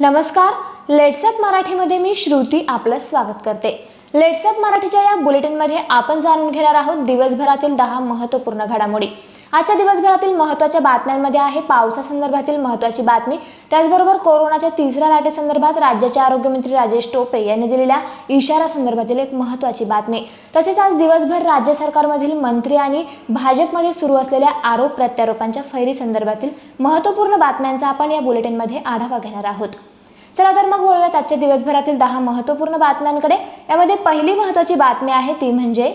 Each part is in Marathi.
नमस्कार. लेट्सअप मराठीमध्ये मी श्रुती आपलं स्वागत करते. लेट्सअप मराठीच्या या बुलेटिनमध्ये आपण जाणून घेणार आहोत दिवसभरातील दहा महत्त्वपूर्ण घडामोडी. आजच्या दिवसभरातील महत्त्वाच्या बातम्यांमध्ये आहे. पावसासंदर्भातील महत्त्वाची बातमी. त्याचबरोबर कोरोनाच्या तिसऱ्या लाटेसंदर्भात राज्याचे आरोग्यमंत्री राजेश टोपे यांनी दिलेल्या इशारा संदर्भातील एक महत्त्वाची बातमी. तसेच आज दिवसभर राज्य सरकारमधील मंत्री आणि भाजपमध्ये सुरू असलेल्या आरोप प्रत्यारोपांच्या फैरी संदर्भातील महत्त्वपूर्ण बातम्यांचा आपण या बुलेटिनमध्ये आढावा घेणार आहोत. चला तर मग वळूयात आजच्या दिवसभरातील दहा महत्त्वपूर्ण बातम्यांकडे. यामध्ये पहिली महत्त्वाची बातमी आहे ती म्हणजे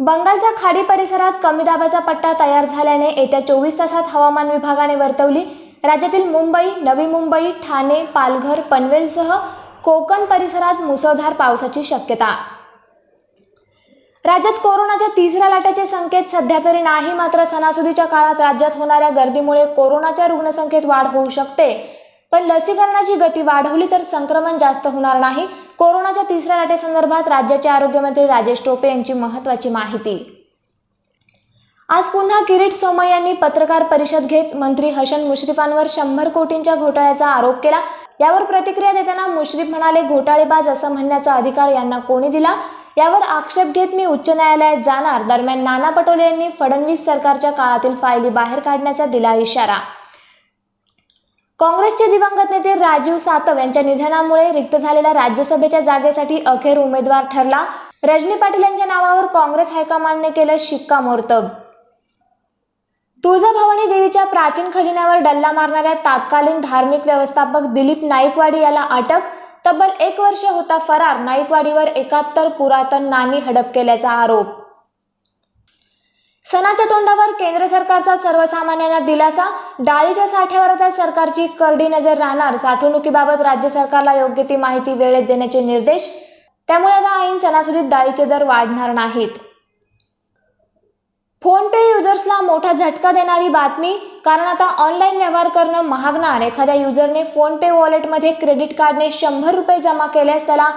बंगालच्या खाडी परिसरात कमी दाबाचा पट्टा तयार झाल्याने येत्या चोवीस तासात हवामान विभागाने वर्तवली. राज्यातील मुंबई नवी मुंबई ठाणे पालघर पनवेलसह कोकण परिसरात मुसळधार पावसाची शक्यता. राज्यात कोरोनाच्या तिसऱ्या लाटेचे संकेत सध्या तरी नाही मात्र सणासुदीच्या काळात राज्यात होणाऱ्या गर्दीमुळे कोरोनाच्या रुग्णसंख्येत वाढ होऊ शकते. पण लसीकरणाची गती वाढवली तर संक्रमण जास्त होणार नाही. कोरोनाच्या तिसऱ्या लाटेसंदर्भात राज्याचे आरोग्यमंत्री राजेश टोपे यांची महत्त्वाची माहिती. आज पुन्हा किरीट सोमय यांनी पत्रकार परिषद घेत मंत्री हसन मुश्रीफांवर शंभर कोटींच्या घोटाळ्याचा आरोप केला. यावर प्रतिक्रिया देताना मुश्रीफ म्हणाले घोटाळेबाज असं म्हणण्याचा अधिकार यांना कोणी दिला? यावर आक्षेप घेत मी उच्च न्यायालयात जाणार. दरम्यान नाना पटोले यांनी फडणवीस सरकारच्या काळातील फायली बाहेर काढण्याचा दिला इशारा. काँग्रेसचे दिवंगत नेते राजीव सातव यांच्या निधनामुळे रिक्त झालेल्या राज्यसभेच्या जागेसाठी अखेर उमेदवार ठरला. रजनी पाटील यांच्या नावावर काँग्रेस हायकमांडने केलं शिक्कामोर्तब. तुळजाभवानी देवीच्या प्राचीन खजिन्यावर डल्ला मारणाऱ्या तात्कालीन धार्मिक व्यवस्थापक दिलीप नाईकवाडी याला अटक. तब्बल एक वर्ष होता फरार. नाईकवाडीवर एकाहत्तर पुरातन नाणी हडप केल्याचा आरोप. सणाच्या तोंडावर केंद्र सरकारचा सर्वसामान्यांना दिलासा डाळीच्या साठ्यावर आता सरकारची करडी नजर राहणार. साठवणुकीबाबत राज्य सरकारला योग्य ती माहिती वेळेत देण्याचे निर्देश. त्यामुळे आता ऐन सणासुदीत डाळीचे दर वाढणार नाहीत. फोनपे युजर्सला मोठा झटका देणारी बातमी कारण आता ऑनलाईन व्यवहार करणं महागणार. एखाद्या युजरने फोनपे वॉलेटमध्ये क्रेडिट कार्डने शंभर रुपये जमा केल्यास त्याला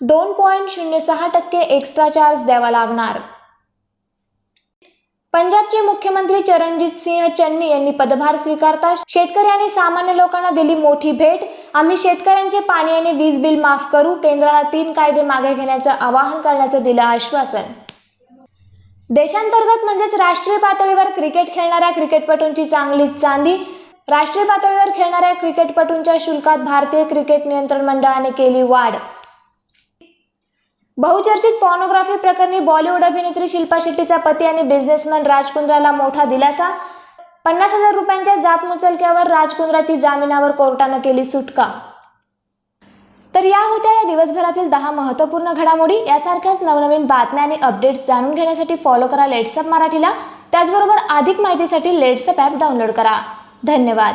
दोन पॉईंट शून्य सहा टक्के एक्स्ट्रा चार्ज द्यावा लागणार. पंजाबचे मुख्यमंत्री चरणजित सिंह चन्नी यांनी पदभार स्वीकारता शेतकरी आणि सामान्य लोकांना दिली मोठी भेट. आम्ही शेतकऱ्यांचे पाणी आणि वीज बिल माफ करू. केंद्राला तीन कायदे मागे घेण्याचं आवाहन करण्याचं दिलं आश्वासन. देशांतर्गत म्हणजेच राष्ट्रीय पातळीवर क्रिकेट खेळणाऱ्या क्रिकेटपटूंची चांगलीच चांदी. राष्ट्रीय पातळीवर खेळणाऱ्या क्रिकेटपटूंच्या शुल्कात भारतीय क्रिकेट नियंत्रण मंडळाने केली वाढ. बहुचर्चित पॉर्नोग्राफी प्रकरणी बॉलिवूड अभिनेत्री शिल्पा शेट्टीचा पती आणि बिझनेसमॅन राज कुंद्राला मोठा दिलासा. पन्नास हजार रुपयांच्या जात मुचलक्यावर राज कुंद्राची जामिनावर कोर्टानं केली सुटका. तर या होत्या या दिवसभरातील दहा महत्त्वपूर्ण घडामोडी. यासारख्याच नवनवीन बातम्या आणि अपडेट्स जाणून घेण्यासाठी फॉलो करा लेट्सअप मराठीला. त्याचबरोबर अधिक माहितीसाठी लेट्सअप ॲप डाउनलोड करा. धन्यवाद.